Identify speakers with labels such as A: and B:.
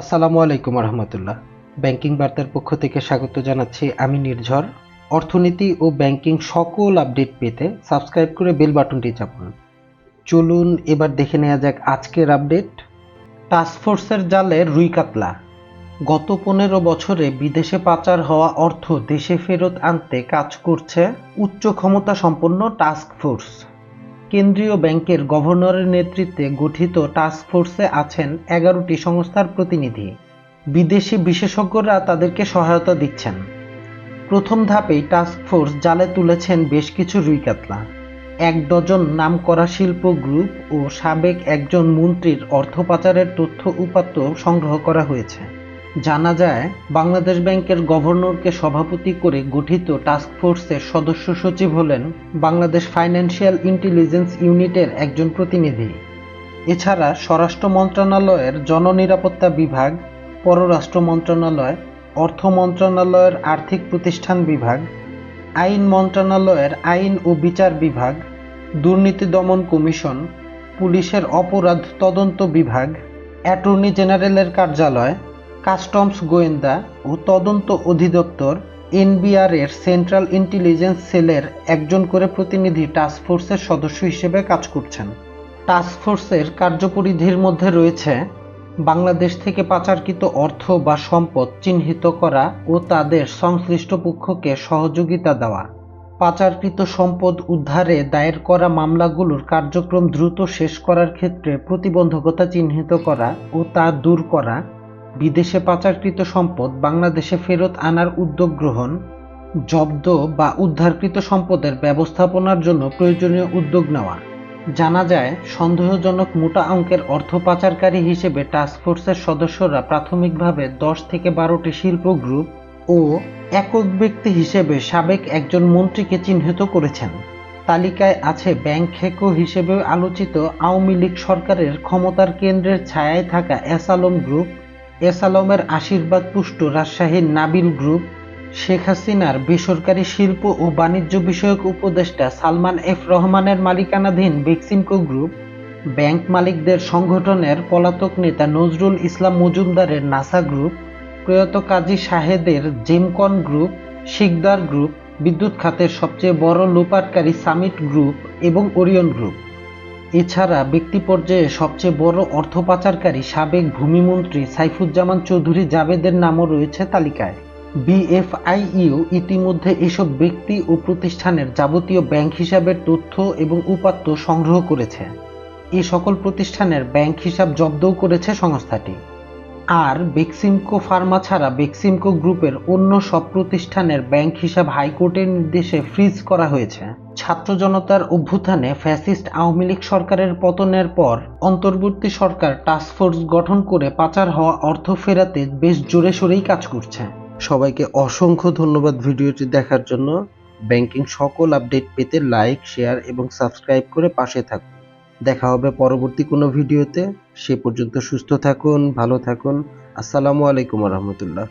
A: আসসালামু আলাইকুম রহমতুল্লাহ ব্যাংকিং বার্তার পক্ষ থেকে স্বাগত জানাচ্ছি আমি নির্ঝর। অর্থনীতি ও ব্যাংকিং সকল আপডেট পেতে সাবস্ক্রাইব করে বেল বাটনটি চাপুন। চলুন এবার দেখে নেওয়া যাক আজকের আপডেট। টাস্কফোর্সের জালে রুই কাতলা। গত পনেরো বছরে বিদেশে পাচার হওয়া অর্থ দেশে ফেরত আনতে কাজ করছে উচ্চ ক্ষমতা সম্পন্ন টাস্ক ফোর্স। কেন্দ্রীয় ব্যাংকের গভর্নরের নেতৃত্বে গঠিত টাস্কফোর্সে আছেন এগারোটি সংস্থার প্রতিনিধি। বিদেশি বিশেষজ্ঞরা তাদেরকে সহায়তা দিচ্ছেন। প্রথম ধাপেই টাস্কফোর্স জালে তুলেছেন বেশ কিছু রুই কাতলা। এক ডজন নামকরা শিল্প গ্রুপ ও সাবেক একজন মন্ত্রীর অর্থ পাচারের তথ্য উপাত্ত সংগ্রহ করা হয়েছে। জানা যায়, বাংলাদেশ ব্যাংকের গভর্নরকে সভাপতি করে গঠিত টাস্ক ফোর্সের সদস্য সচিব হলেন বাংলাদেশ ফাইন্যান্সিয়াল ইন্টেলিজেন্স ইউনিটের একজন প্রতিনিধি। এছাড়া স্বরাষ্ট্র মন্ত্রণালয়ের জননিরাপত্তা বিভাগ, পররাষ্ট্র মন্ত্রণালয়, অর্থ মন্ত্রণালয়ের আর্থিক প্রতিষ্ঠান বিভাগ, আইন মন্ত্রণালয়ের আইন ও বিচার বিভাগ, দুর্নীতি দমন কমিশন, পুলিশের অপরাধ তদন্ত বিভাগ, অ্যাটর্নি জেনারেলের কার্যালয় কাস্টমস গোয়েন্দা ও তদন্ত অধিদপ্তর এনবিআর এর সেন্ট্রাল ইন্টেলিজেন্স সেলের একজন করে প্রতিনিধি টাস্ক ফোর্সের সদস্য হিসেবে কাজ করছেন। টাস্ক ফোর্সের কার্যপরিধির মধ্যে রয়েছে বাংলাদেশ থেকে পাচারকৃত অর্থ বা সম্পদ চিহ্নিত করা ও তাদের সংশ্লিষ্ট পক্ষকে সহযোগিতা দেওয়া। পাচারকৃত সম্পদ উদ্ধারে দায়ের করা মামলাগুলোর কার্যক্রম দ্রুত শেষ করার ক্ষেত্রে প্রতিবন্ধকতা চিহ্নিত করা ও তা দূর করা বিদেশে পাচারকৃত সম্পদ বাংলাদেশে ফেরত আনার উদ্যোগ গ্রহণ, জব্দ বা উদ্ধারকৃত সম্পদের ব্যবস্থাপনার জন্য প্রয়োজনীয় উদ্যোগ নেওয়া। জানা যায়, সন্দেহজনক মোটা অঙ্কের অর্থ পাচারকারী হিসেবে টাস্কফোর্সের সদস্যরা প্রাথমিকভাবে দশ থেকে বারোটি শিল্প গ্রুপ ও একক ব্যক্তি হিসেবে সাবেক একজন মন্ত্রীকে চিহ্নিত করেছেন। তালিকায় আছে ব্যাংক খেকো হিসেবে আলোচিত আওয়ামী লীগ সরকারের ক্ষমতার কেন্দ্রের ছায়ায় থাকা এস আলম গ্রুপ এস আলমের আশীর্বাদ পুষ্ট রাজশাহীর নাবিল গ্রুপ, শেখ হাসিনার বেসরকারি শিল্প ও বাণিজ্য বিষয়ক উপদেষ্টা সালমান এফ রহমানের মালিকানাধীন বেক্সিমকো গ্রুপ, ব্যাংক মালিকদের সংগঠনের পলাতক নেতা নজরুল ইসলাম মজুমদারের নাসা গ্রুপ, প্রয়াত কাজী শাহেদের জেমকন গ্রুপ, শিকদার গ্রুপ, বিদ্যুৎ খাতের সবচেয়ে বড় লোপাটকারী সামিট গ্রুপ এবং ওরিয়ন গ্রুপ। এছাড়া ব্যক্তি পর্যায়ে সবচেয়ে বড় অর্থ পাচারকারী সাবেক ভূমিমন্ত্রী সাইফুজ্জামান চৌধুরী জাবেদের নামও রয়েছে তালিকায়। বিএফআইইউ ইতিমধ্যে এসব ব্যক্তি ও প্রতিষ্ঠানের যাবতীয় ব্যাংক হিসাবের তথ্য এবং উপাত্ত সংগ্রহ করেছে। এ সকল প্রতিষ্ঠানের ব্যাংক হিসাব জব্দও করেছে সংস্থাটি। আর বেক্সিমকো ফার্মা ছাড়া বেক্সিমকো গ্রুপের অন্য সব প্রতিষ্ঠানের ব্যাংক হিসাব হাইকোর্টের নির্দেশে ফ্রিজ করা হয়েছে। ছাত্র জনতার অভ্যুত্থানে ফ্যাসিস্ট আওয়ামী লীগ সরকারের পতনের পর অন্তর্বর্তী সরকার টাস্কফোর্স গঠন করে পাচার হওয়া অর্থ ফেরাতে বেশ জোরে সোরেই কাজ করছে। সবাইকে অসংখ্য ধন্যবাদ ভিডিওটি দেখার জন্য। ব্যাংকিং সকল আপডেট পেতে লাইক, শেয়ার এবং সাবস্ক্রাইব করে পাশে থাকুন। দেখা হবে পরবর্তী কোনো ভিডিওতে। সে পর্যন্ত সুস্থ থাকুন ভালো থাকুন। আসসালামু আলাইকুম রহমতুল্লাহ।